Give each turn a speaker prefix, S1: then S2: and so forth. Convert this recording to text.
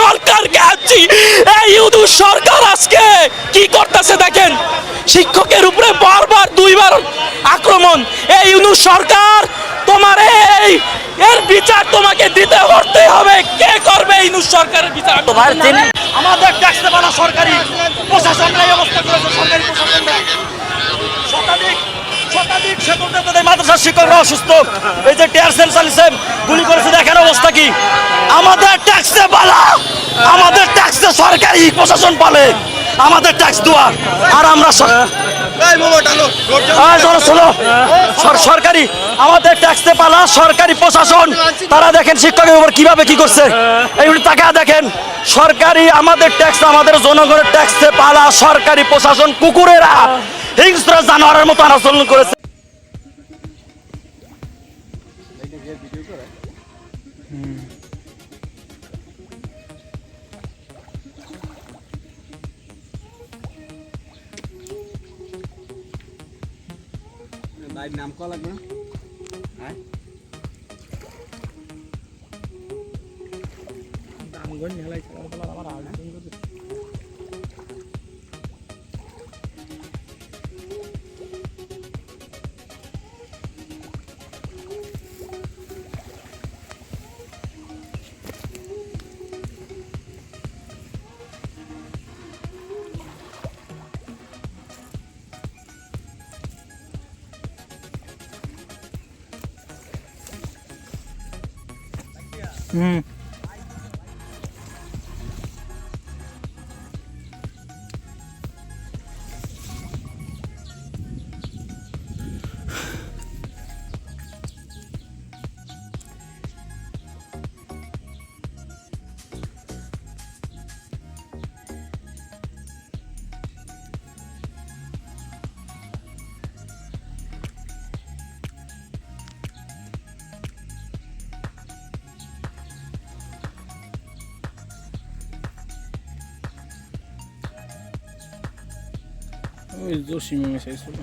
S1: সরকারকে এই ইউনুস সরকার আজকে কি করতেছে দেখেন? শিক্ষকের উপরে বারবার দুইবার আক্রমণ। এই সরকার তোমার এই এর বিচার তোমাকে দিতে করতে হবে। কে করবে এই ইউনুস সরকারের বিচার?
S2: তোমার
S3: আমাদের ট্যাক্স সরকারি প্রশাসনরা এই অবস্থা করেছে সরকারি প্রশাসনরা শতাধিক মাদ্রাসার শিক্ষকরা অসুস্থ। এই যে টিয়ার সেল চালিয়েছে গুলি করেছে দেখেন অবস্থা কি? আমাদের ট্যাক্সে পালা আমাদের ট্যাক্সে প্রশাসন পালে আমাদের ট্যাক্স দেওয়া। আর আমরা। সরকারি আমাদের ট্যাক্সে পালা সরকারি প্রশাসন। তারা দেখেন শিক্ষকের উপর কীভাবে কি করছে। এইগুলি টাকা দেখেন সরকারি আমাদের ট্যাক্স আমাদের জনগণের ট্যাক্সে পালা সরকারি প্রশাসন কুকুরেরা। হিংস্র জানোয়ারের মতো আচরণ করেছে।
S4: ভাইয়ের নাম করা লাগবে না। হ্যাঁ 嗯。
S5: ওই জসিমে মেশাইছিল